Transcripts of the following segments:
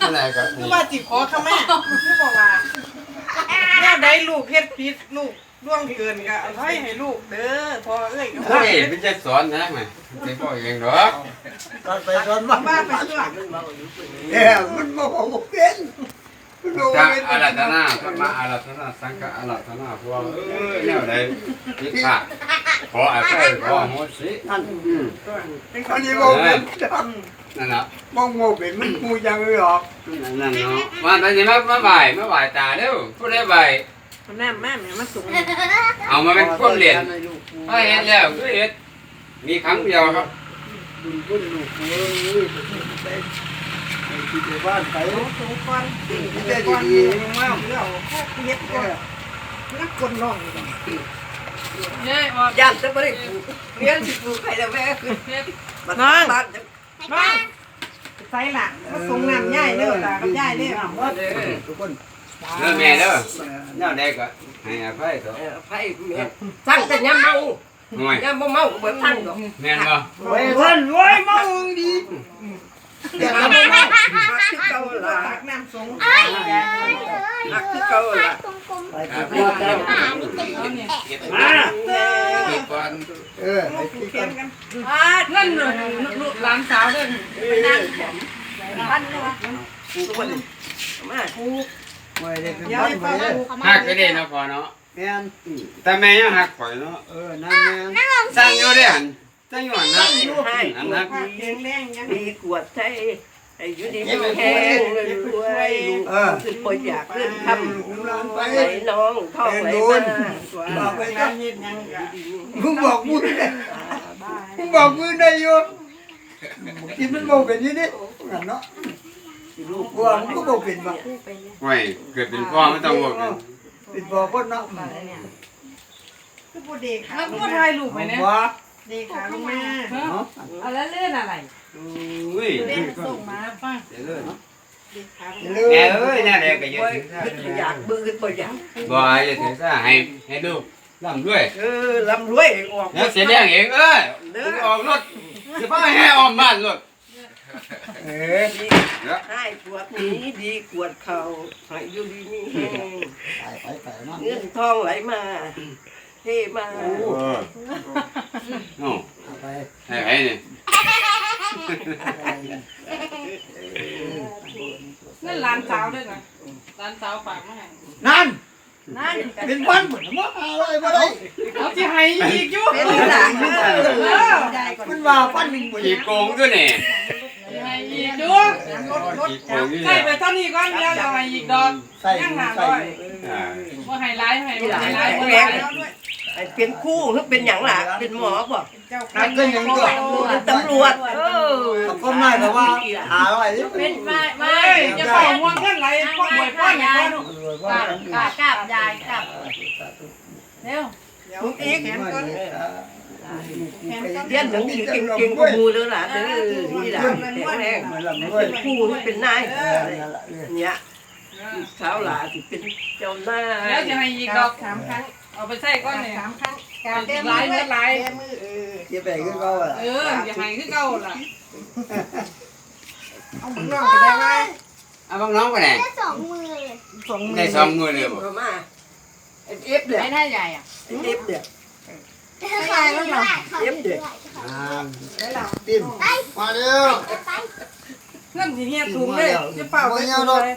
อะไรก็คือว่าจิขอขมาคือบอกว่าแนวใดลูกเฮ็ดผิดลูกล่วงเกินก็อภัยให้ลูกเด้อพอเอ้ยก็เฮ้ยเป็นจะสอนนะไหมไม่พ่อเองหรอกตอนไปตอนมาว่าไปตัวเออมันมาบอกว่าเป็นมันบอกจะว่าเป็นอารัธนาธรรมะอารัธนาสังฆอารัธนาพวกเอ้ยแนวใดผิดพลาด ขออภัยขอโหสินั่นอืมอันนี้บอกเป็นนั่นน่ะมองโมเป็นมันมูยังเลยหรอกนั่นเนาะมาตอนนี้มามาบ่ายมาบ่ายตาเร็วผู้ใดบ่ายแม่แม่แม่มาสูงเอามาเป็นคนเรียนถ้าเห็นแล้วก็เห็นมีครั้งเดียวครับบุญบุญลูกเอ้ยไปที่ไปบ้านไปสูงสูงก่อนดีก่อนมากเรื่องพวกเฮ็ดก่อนนักกลน้องเนี่ ยออกย่านจะไม่ได้ปลูกเลี้ยงสิปลูกใครแล้วแม่บ้านบ้านจะน้องใส่ละมาส่งน้ำย่ายเด้อตากับย่ายเด้อทุกคนเด้อแม่เด้อแนวใดก็ให้อภัยเถอะเออไผ่แม่สั่งแต่ยามเมาหน่วยยามบ่เมาก็บ่สั่งดอกแม่นบ่ไว้ท่านไว้มามึงดีแต่ถ้าบ่เมาหักคือเก่าล่ะตักน้ำสงหักคือเก่าล่ะ ไปที่บ้านแล้วเก็บมาเก็บก่อนเออไปผูที่กแขกันนกันอ่านั่นน่ะลูกหลานสาวเด้อพันเนาะปลูกมันมาไว้ได้เป็นย่าบ้านยไปป้าเลยผูกหักก็ได้เนาะพอเนาะแม่นแต่แม่ยังหักข่อยเนาะเออนั่นแม่นสร้างอยู่ได้หันสร้างอยู่หันนะให้อันนั้นผ้าแข็งแรงยังมีกวดใช้ ให้อยู่ดีมีแห้งรวยลูกคือบ่อยากเรื่องทำไปไหลน้องท่องไหลมาบอกไปนเฮ็ดยังก็มึงบอกมึงได้มึงบอกมึงได้อยู่ที่มันบอกเป็นนี่นี่นั่นเนาะลูกว่ามึงก็บอกเป็นบ่ห่วยเกิดเป็นพ่อไม่ต้องบอกกันเป็นบอกคนเนาะคือบ่เด็กขาแล้วก็ถ่ายรูปไปเนี่ยด็กขาลงมาเนาะเอาแล้วเลื่อนอะไร อุ้ยเด็กส่งมาฟังเดี๋ยวเลยเด็กขาเลแม่ยเอ้ยเนี่ยเด็กก็อยืบ่ถึงซะอยากบื้อบ่อยากบ่อย่าถึงซะให้ให้ลูกร่ำด้วยเออลำรวยออกแล้วเสียแดงเองเอ้ยออกรถจะพาให้ออมบ้านรถเออให้ปวดนี้ดีกวดเข่าให้อยู่ดีมีแห้งไปไปไปเนาะเงินทองไหลมาเทมาโอ้โอ้ไปให้ให้นี่นั่ นหลานสาวเด้อนะหลานสาวฝากมาให้นั่น นั่นเป็นวันเหมือนว่าอะไรบ่ได้เขาสิให้อีกอยู่เป็นหลานเออมันว่าฟันหนึ่งบ่ขี่โกงด้วยนี่ให้อีกอยู่ขี่โกงนี่ใส่ไปเท่านี้ก่อนเดี๋ยวจะให้อีกดอกใส่ยังหาใส่ร้อยบ่ให้หลายให้บ่ให้หลายบ่ให้หลายไอ้เป็นคู่หรือเป็นหยังล่ะเป็นหมอบ่เจ้านั่นก็ยังก็เป็นตำรวจ เออก็ไม่แต่ว่าหาอะไรนี่เป็นไม่ไม่เอ้ยอย่าเป่าม่วงเท่าไหลพ่อหวยพ่อนี่ก่อนเออว่ากลับกลับกลับยายกลับเร็วเดี๋ยวอีกแขนก่อนเรียนหนังสือเก่งๆกับหมู่เด้อล่ะเด้อนี่ล่ะแข็งแรงมันลำด้วเป็นคู่เป็นนายเนี่ยสาวหลาสิเป็นเจ้านายแล้วจะให้อีกดอกสามครั้งเอาไปใส่ก่อนเนี่ยสามครั้ง การเต็มมือเต็มมือเออเจ็บไปก็เขาอะเอออย่าให้คือเก่าล่ะเอาบุญน้องก็ได้ว่าเอาบังน้องไปไหนสองมือเลยสองมือได้สองมือเลยบ่มามาไอ้เอฟเด้อไม่ได้ใหญ่อะไอ้เอฟเด้อใหญ่แล้วเหรออ่าติ้มมาเร็วเงินสิเฮียถุงเลยจะเป่าไปถุงเลย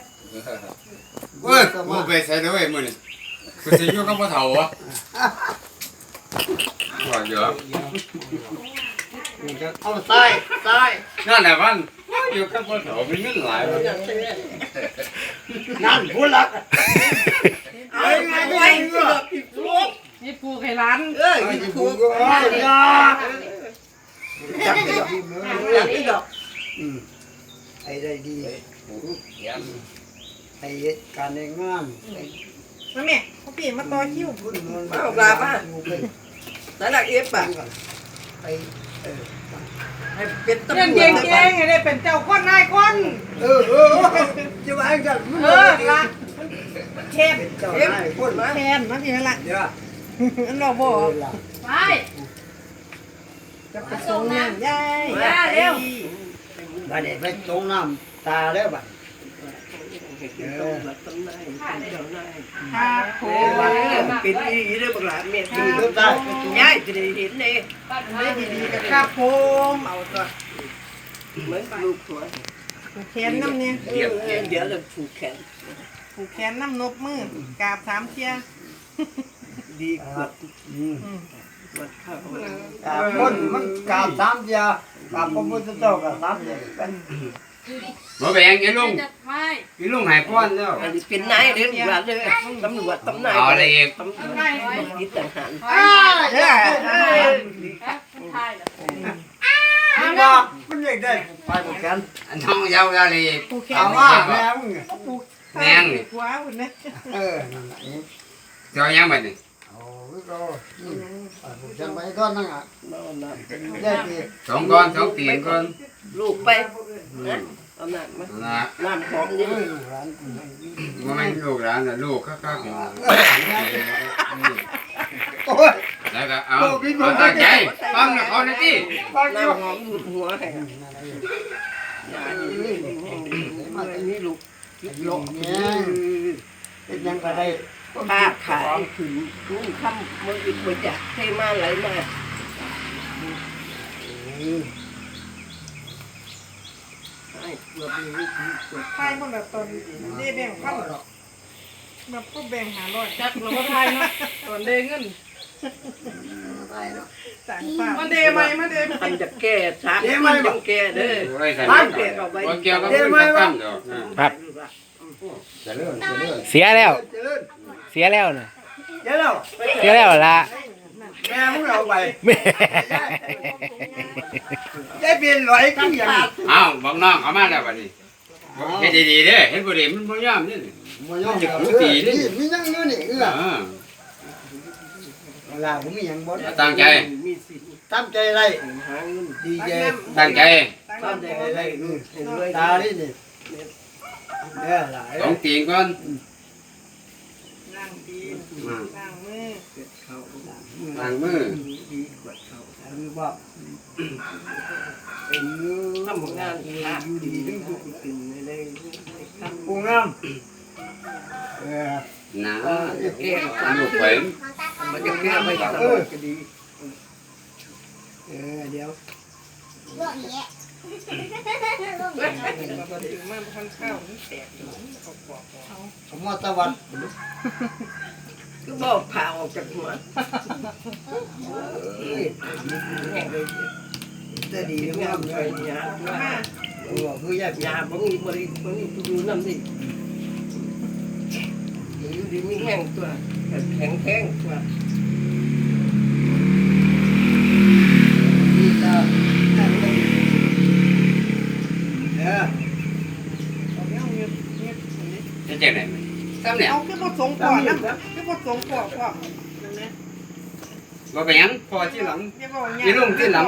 เว้ยกูไปใส่ด้วยมื้อนี้กูสิอยู่กับพ่อเฒ่าวะ ว่าเยอะเอาใส่ใส่นั่นแหละมันอยู่กับพ่อเฒ่ามีเงินหลายบ่นั่นผู้หลักเอาไงไว้เสือผิดลูกนี่ปูไข่ร้านเอ้ยไอ้ผิดผู้ถูกก็เอาอย่าจับไปดอกจับไปดอกอืมไอ้ได้ดีไอ้การในงานมาแม่เขาพี่มาต่อคิวบุญมันนั่ นแหละเอฟอะไอ้เออให้เป็นตำรเงินวเก่จงเก่งให้ได้เป็นเจ้าคนนายคนเออเออจะว่ากันเออละแค่เป็นเจ้าเอฟนายคพูนดมาแค่มาพี่นั่นแหละเดี๋ยวอันเราบอกไปจะไปส่งน้ำยายมาเร็ว บัดนี้ไปตรงน้ำตาแล้วบัดเให้เป็นตำรวจตำนายเป็นเจ้านครับผโอ้มยเป็นอีเด้อบักหลานแม่คดีรับได้ยายจะได้เห็นเด้ได้ดีๆกันครับผมเอาตัวเหมือนลูกหัวผูกแขนน้ำเนี่ยเดี๋ยวเดี๋ยวเราผูกแขนผูกแขนน้ำนบมือกราบสามเทียดีกว่าอืมวัดข้าวกาบคนมันกาบสามเดียกาบพระพุทธเจ้ากับสามเดียเป็น บ่แบ่งไอ้ลุงจะไม่ไอ้ลุงให้พรแล้ว อันนี้เป็นนายเด้อลูกหลานเด้อตำรวจตำนายเอาอะไรอีก ตำรวจต้องยึดทหารไม่เด้อเอ้ยใช่เหรอมันว่ามันอยากได้ไปหมดกันอันน้องยาวอะไรอีกผูกแขถานมว่าแม่มึงแม่งหัวหุ่นเนี่ยเออนั่นแหละนี่เจ้ายังบัดนี้โอ้ยก็อืมไปหมดกันไปก่อนนั่งอะนอนนะได้ปีสองก้อนสองตีนก้อนลูกไปนะ เอาหนักมานะน้ำหอมนี่เอ้ยลูกหลานกูให้ดีว่าไม่ลูกหลานน่ะลูกข้าวๆกินโอ้ยแล้วก็เอาเอาตั้งใจฟังนะเขาหน่อยสิฟังอยู่น้ำหอมหัวให้ยานี่มาอันนี้ลูกโยกเนี่ยเป็นยังก็ได้ค้าขายถึงรุ่งค่ำมืออิบจักให้มาไหลมาให้เกือบมีเกือบ ไทยคนละตอนเด้แบ่งพันแบบก็แบ่งหาร้อยจักเราก็ไทยเนาะตอนเดเงินต่างฝากมันเดไหมมันเดอันจะแก้ชักมันจังแก้เด้อโอ้ยใส่ไม่บ่เกี่ยวกับเรื่องคำดอกครับจะเลื่อนจะเลื่อนเสียแล้วเจริญเสียแล้วนะเดี๋ยวเราเสียแล้วละแม่มึงเอาไปแม่ ได้เปลี่ยนร้อยกี่อย่างอ้าวบอกน้องเขามาแล้วบัดนี้เฮ็ดดีๆเด้เฮ็ดบ่ดีมันบ่ยอมนี่มันยังจะหูตีนี่มียังอยู่นี่เอื้อเออเวลาผมมียังบ่ตั้งใจมีสิทธิ์ตั้งใจไรหาเงินดีใจตั้งใจตั้งใจไรอือตาดินี่เด้อหลายสองตีนก่อนนั่งดีมานั่งมือเกิดเขาล้างมือดีกว่าเขาคือว่า เป็นอยู่ทำงานหาดีถึงกูกินเลยกูงามเออนะจะแก้ลูกเผยมันจะแก้ไปตลอดก็ดีเออเดี๋ยวเรื่องนี้เราก็ถึงมาพันข้าวนี่แตกอยู่เขาบอกเขาผมว่าตะวันก็บอกผ่าออกจากหัว จะดีงางามมเลไปยยาว่าคือแยกยาบ่มีบ่ได้บ่มีทุกน้ำดิอยู่ดีมีแห้งตัวแข็งแข็งตัวนี่จ้าเด้อเอาเนี่ยเงียบเงียบอันนี้จะเจ็บไหนซ้ำเนี่ยเอาคือบ่สงก่อนนะคือบ่สงก่อนพ่อนั่นนะบ่ไปยังพอที่หลังเรียกว่ามีลุงที่หลัง